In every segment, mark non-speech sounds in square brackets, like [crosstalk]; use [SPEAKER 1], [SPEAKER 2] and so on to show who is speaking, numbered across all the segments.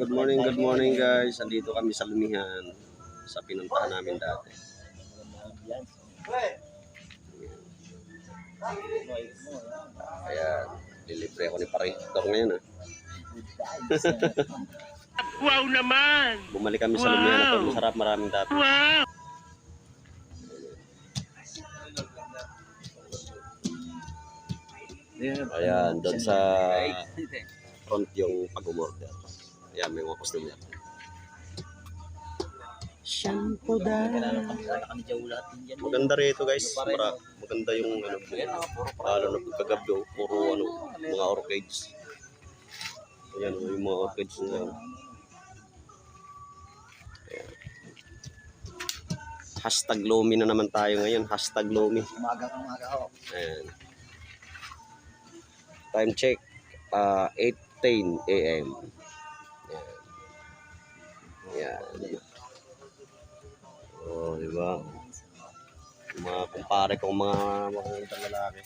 [SPEAKER 1] good morning, good morning guys. Andito kami sa Lumihan sa pinuntahan namin dati. Ayan, lilibre ako ni Parintor ngayon ah. [laughs]
[SPEAKER 2] Wow naman!
[SPEAKER 1] Bumalik kami sa Lumihan at masarap maraming dati.
[SPEAKER 2] Wow!
[SPEAKER 1] Ayan, doon sa front yung pag-umorder. Ayan, may mga customer. Shampoo Maganda rito guys. Mara, maganda yung ano, lalo na pagkagabi, oh, puro ano, mga orchids. Ayan, oh, yung mga orchids na yan. Ayan. Hashtag Lomi na naman tayo ngayon. Hashtag Lomi.
[SPEAKER 3] Umaga umaga ho.
[SPEAKER 1] Ayan. Time check. Uh, 8.10 a.m. Ayan. Oh, di ba? Mga kumpare kong mga makikita lalaki.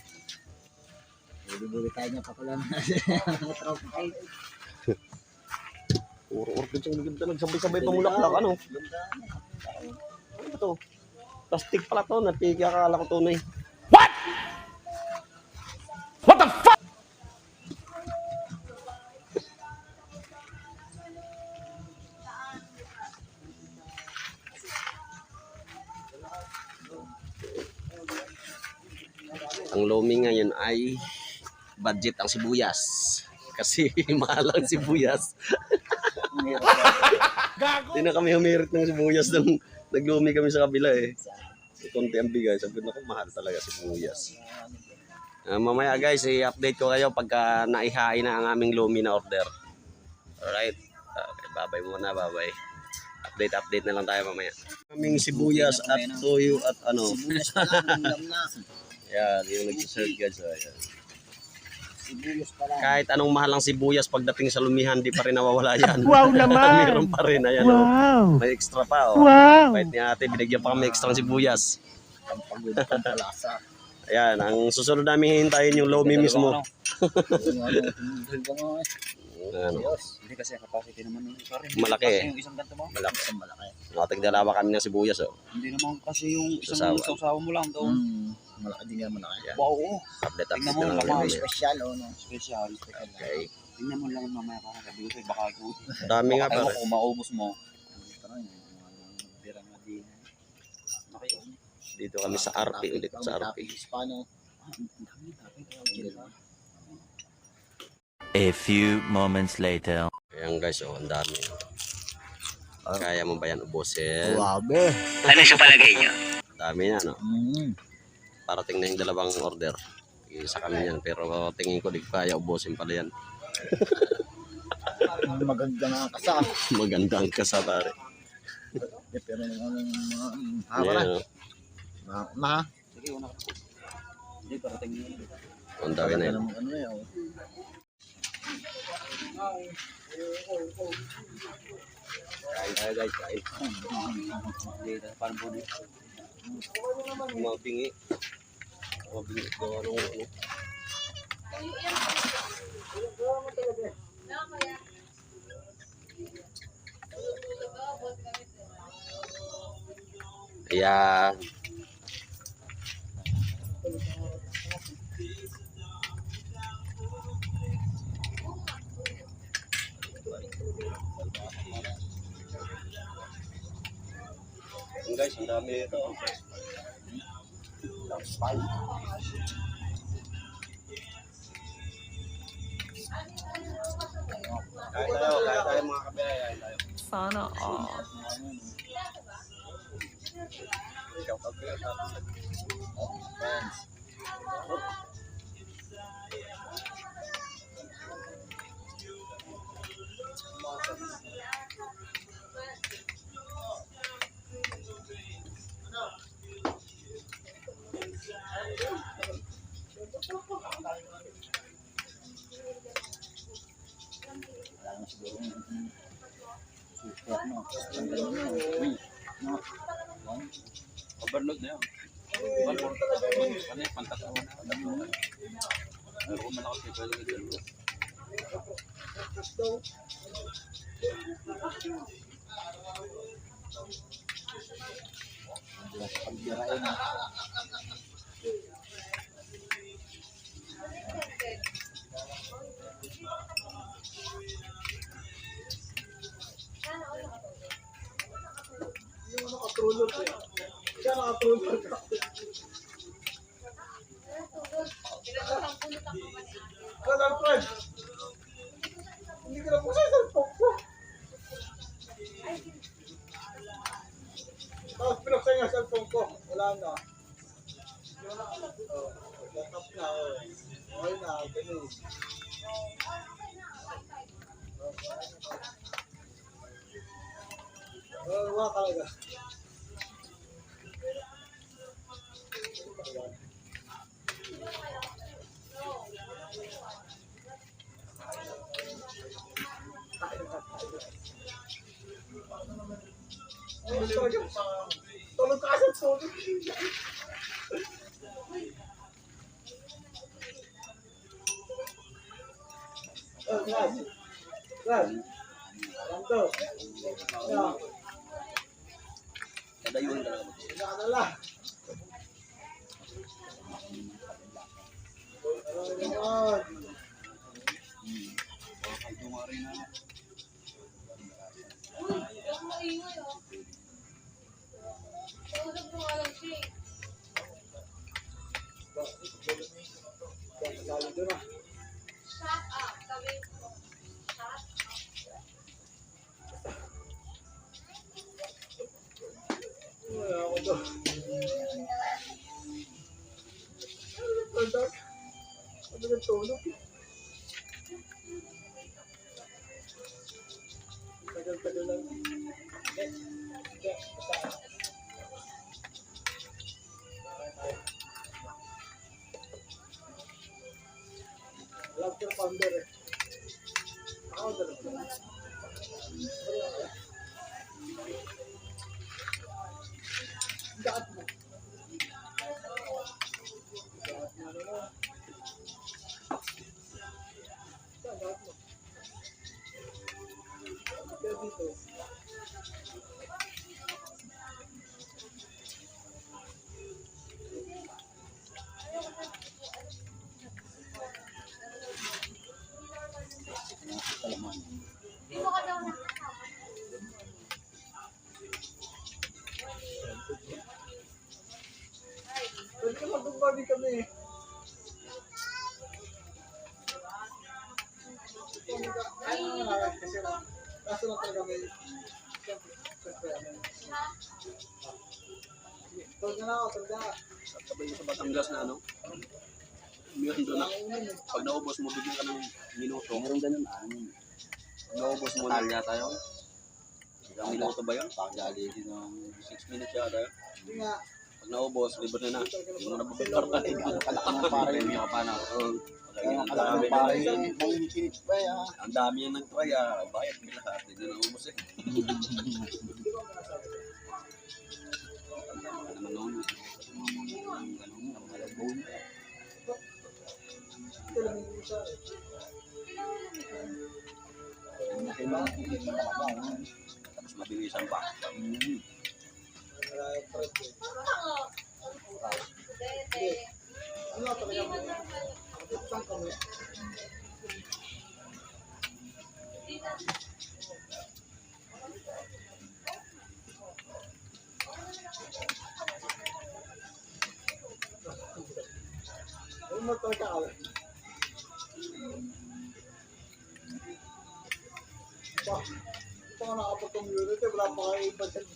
[SPEAKER 3] Buli-buli tayo niya pa pala mga [laughs] tropa kayo.
[SPEAKER 1] Puro orchids yung maganda. Nagsabay-sabay pamulaklak. Ano? Ano ba to? Plastic pala to. Napiki akala ko tunay. Ang ay budget ang sibuyas. Kasi [laughs] mahal ang sibuyas. Hindi na kami humirit ng sibuyas nung naglumi kami sa kabila eh. Kunti ang bigay. Sabi na ko, mahal talaga sibuyas. Ah, mamaya guys, i-update ko kayo pagka naihain na ang aming lumi na order. Alright. Okay, babay muna, babay. Update, update na lang tayo mamaya. Kaming sibuyas at tuyo at ano.
[SPEAKER 3] Sibuyas pa lang, na.
[SPEAKER 1] Yan, yung nagsiserve guys. oh, Ayan.
[SPEAKER 3] Sibuyas pa lang.
[SPEAKER 1] Kahit anong mahal ang sibuyas pagdating sa lumihan, di pa rin nawawala yan. [laughs]
[SPEAKER 2] Wow naman! [laughs]
[SPEAKER 1] Meron pa rin. Ayan, oh.
[SPEAKER 2] Wow!
[SPEAKER 1] May extra pa. Oh.
[SPEAKER 2] Wow!
[SPEAKER 1] Kahit ni ate, binigyan pa kami extra ng sibuyas.
[SPEAKER 3] Ang pagod ng palasa. [laughs]
[SPEAKER 1] Ayan, ang susunod namin hintayin yung lomi mismo.
[SPEAKER 3] Ano, mo eh.
[SPEAKER 4] Hindi kasi capacity naman ng pare.
[SPEAKER 1] Malaki
[SPEAKER 4] Kasi
[SPEAKER 1] eh.
[SPEAKER 4] yung isang ganito mo.
[SPEAKER 1] malaki.
[SPEAKER 3] Isang malaki.
[SPEAKER 1] Nakatigdalawa kami ng sibuyas. Oh.
[SPEAKER 4] Hindi naman kasi yung
[SPEAKER 1] Sasawa.
[SPEAKER 4] isang sausawa mo lang daw.
[SPEAKER 3] Hmm. Malaki din nga malaki.
[SPEAKER 1] Yan.
[SPEAKER 4] Wow, oh.
[SPEAKER 1] Update,
[SPEAKER 4] Tingnan
[SPEAKER 1] update
[SPEAKER 4] mo,
[SPEAKER 1] na lang
[SPEAKER 4] laman.
[SPEAKER 1] kami.
[SPEAKER 3] Special o no?
[SPEAKER 4] Special.
[SPEAKER 1] Okay.
[SPEAKER 4] Tingnan mo lang mamaya para sabi ko sa'yo, baka ikaw.
[SPEAKER 1] Dami nga pare.
[SPEAKER 4] kung maubos mo.
[SPEAKER 3] Mga.
[SPEAKER 1] Dito kami sa RP ulit. Sa RP.
[SPEAKER 3] Paano?
[SPEAKER 4] Ah, ang dami, dami.
[SPEAKER 3] Diba?
[SPEAKER 5] A few moments later.
[SPEAKER 1] Ayan guys, oh, ang dami. Kaya mo ba yan ubusin?
[SPEAKER 3] Grabe.
[SPEAKER 2] Ano sa palagay niyo?
[SPEAKER 1] Ang dami na, no?
[SPEAKER 3] Hmm.
[SPEAKER 1] Parating na yung dalawang order. Isa kami yan. Pero tingin ko, di ko kaya ubusin pala yan.
[SPEAKER 3] Maganda nga kasa. [laughs]
[SPEAKER 1] Maganda ang kasa, pare.
[SPEAKER 3] Eh, Pero nung anong mga mm, haba na.
[SPEAKER 1] Ayan, oh.
[SPEAKER 3] Na, na.
[SPEAKER 4] Sige, una ka. Hindi, parating yun.
[SPEAKER 1] Ang dami na yun.
[SPEAKER 3] Ano, ano eh, oh.
[SPEAKER 1] Kain tayo guys, kain.
[SPEAKER 4] Hindi, parang buno.
[SPEAKER 1] Mga pingi. Mga pingi. Gawa nung ano. Ayan. Ayan, guys, ang dami ito. Kain tayo, kain tayo mga kabiyay, kain tayo.
[SPEAKER 6] Sana all.
[SPEAKER 1] Shout out kayo sa
[SPEAKER 3] Friends. Pagbirain na.
[SPEAKER 6] Hindi ko na po sa cellphone pinuksan yung cellphone ko. Wala na. Oh, laptop na. Oh. Okay na. Ganun. Oh, wala talaga. Ay, talaga. Tulog ka sa tulog. Oh, Ras. Ras. Alam to. Yeah.
[SPEAKER 1] Kadayuhan ka lang.
[SPEAKER 6] Nakadala. Alam naman. Kasali doon Tagal-tagal lang. Eh, eh, Love your Pwede ka mag-body kami. Ay, kasi kaso lang talaga may siyempre, ano. Tulog na ako.
[SPEAKER 1] Sabay sa Batangas ano? Meron doon na. Pag naubos mo, bigyan ka ng minuto.
[SPEAKER 3] Meron ganun, ano.
[SPEAKER 1] Naubos mo na. Talya tayo. Ilang minuto ba yun?
[SPEAKER 3] Pagdali din ng
[SPEAKER 1] 6 minutes yata yun.
[SPEAKER 6] Hindi nga,
[SPEAKER 1] Pag naubos, libre na na. Hindi mo na babagkar ka.
[SPEAKER 3] Ang kalaki ng pare.
[SPEAKER 1] Premyo ka pa na. Oo.
[SPEAKER 3] Ang
[SPEAKER 1] Ang
[SPEAKER 3] kalaki
[SPEAKER 1] dami
[SPEAKER 3] ng pare.
[SPEAKER 1] na.
[SPEAKER 3] Nanginit-init pa yan.
[SPEAKER 1] Ang dami yan ng try ah. Bayad mo lahat. Hindi na naubos eh. Ano naman noon?
[SPEAKER 6] Hindi eh.
[SPEAKER 1] Tapos mabilisan pa.
[SPEAKER 6] Hindi. Ano? Ito nga nakapag-community, wala pa kayo iba dyan.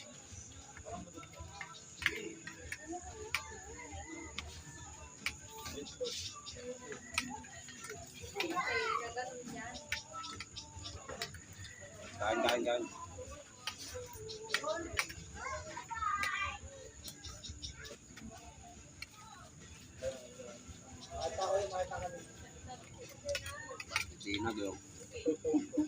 [SPEAKER 1] Kain, kain, kain.
[SPEAKER 6] Ako yung [laughs]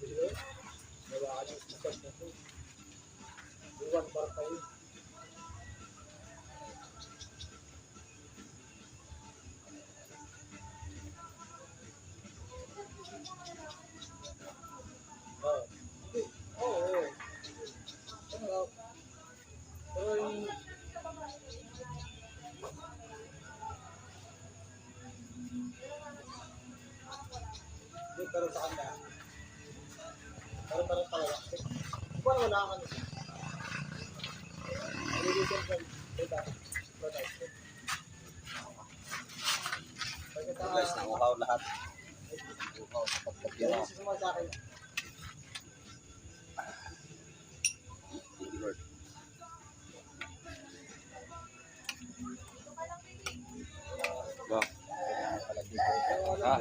[SPEAKER 3] आज you, Lord.
[SPEAKER 1] Ba,
[SPEAKER 3] Kailangan pala dito.
[SPEAKER 4] Ah.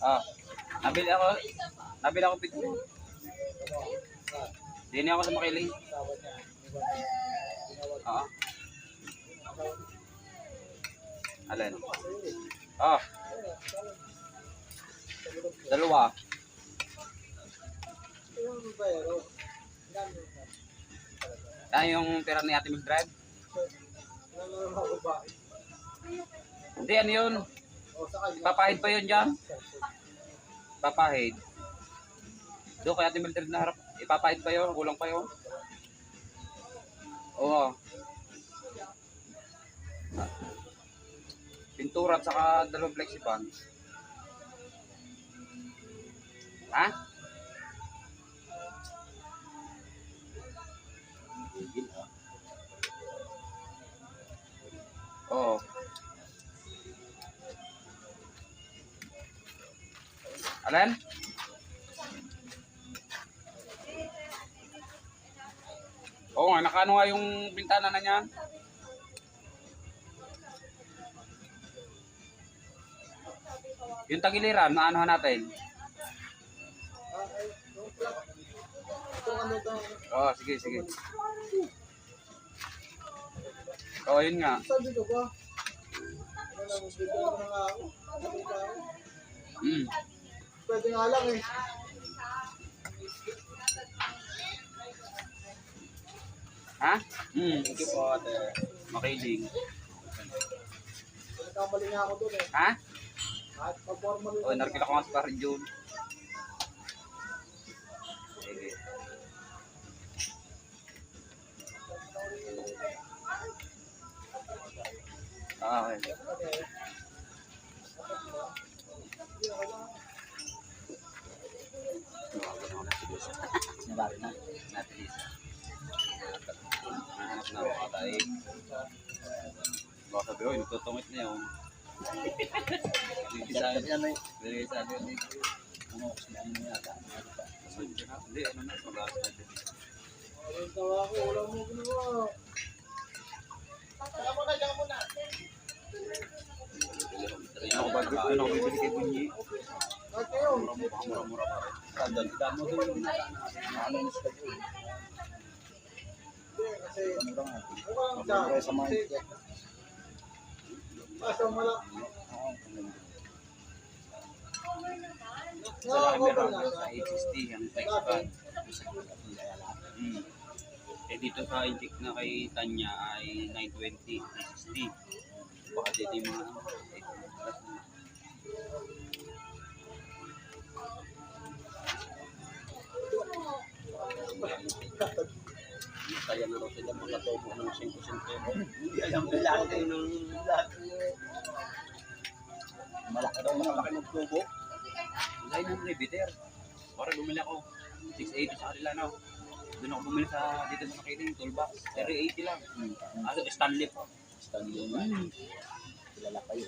[SPEAKER 4] Ah, nabili ako, nabili ako pito. Dini ako sa makiling. Ah. Alin? Ah. Dalawa. Yan yung pera ni Ate
[SPEAKER 6] ba?
[SPEAKER 4] Hindi, ano yun? Papahid pa yun dyan. Papahid. Doon kay Ate Mildred na harap. Ipapahid pa yun. Kulang pa yun. Oo. Pintura at saka dalawang flexipan. Ha? Nga, yung bintana na niyan? Yung tagiliran, maanohan natin. Oo, sige, sige. Oo, yun nga. Mm.
[SPEAKER 6] Pwede nga lang eh.
[SPEAKER 4] Ha? Mm. Thank you po, ate. Makiling.
[SPEAKER 6] Nagkamali nga ako doon eh.
[SPEAKER 4] Ha?
[SPEAKER 6] Kahit pag-formal
[SPEAKER 4] Oh, narkila ko nga sa parin June. Sige. Ah, okay. [laughs]
[SPEAKER 3] Nabali na.
[SPEAKER 4] Natin isa. Hanap na ako tayo. Baka sabi, oh, nagtutungit na yun. Hindi sa
[SPEAKER 3] ay.
[SPEAKER 4] Hindi sa akin.
[SPEAKER 3] Ano, sinabi mo yata.
[SPEAKER 4] Hindi, ano na, mag-aaral na din.
[SPEAKER 6] Ayun tawa ako, wala mo ginawa. Tara muna, diyan muna.
[SPEAKER 4] Ako ba, ano ako bibili kay Bunyi? Mura-mura pa rin.
[SPEAKER 3] Sandal.
[SPEAKER 4] Damo yung
[SPEAKER 3] Ano yung schedule?
[SPEAKER 6] Hindi, kasi
[SPEAKER 3] Mura nga.
[SPEAKER 6] ako lang siya.
[SPEAKER 3] Mura sa mga
[SPEAKER 6] Kasi, Basta wala.
[SPEAKER 4] Sa sa. HST, ang flexipan. Hmm. Eh dito sa intik na kay Tanya ay 920 HST. Baka dito yung mga ano, eh, plus na.
[SPEAKER 1] Kaya na raw sila makatobo ng 5 centavo. Hindi alam nila kayo ng lahat.
[SPEAKER 3] Malaki daw malaki ng tubo.
[SPEAKER 4] Ay, ng riveter. Para bumili ako. 680 sa kanila, no? Doon ako bumili sa, dito sa Makiling, toolbox. 380 lang.
[SPEAKER 3] Hmm.
[SPEAKER 4] So, Stanley po.
[SPEAKER 3] Stanley na. Kilala kayo.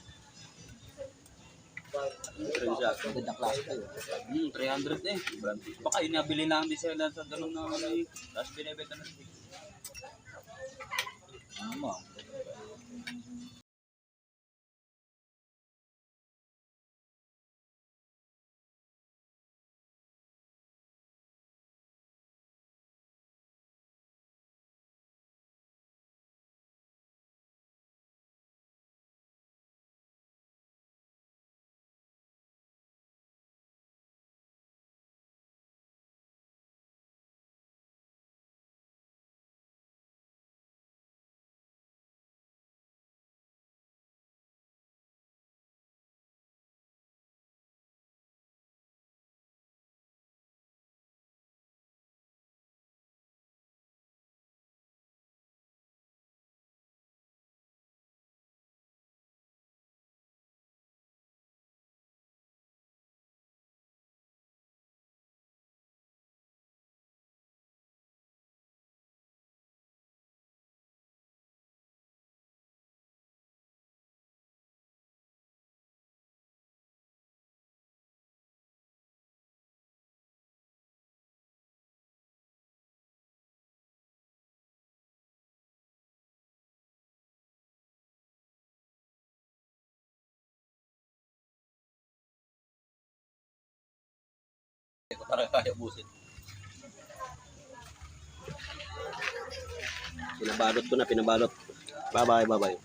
[SPEAKER 3] Magandang klase kayo.
[SPEAKER 4] Hmm, 300 eh. Baka yun nabili lang din sila sa ganun na ano eh. Tapos binibenta na sila.
[SPEAKER 3] Ano
[SPEAKER 4] para kaya ubusin.
[SPEAKER 1] Pinabalot ko na, pinabalot. Bye-bye, bye-bye.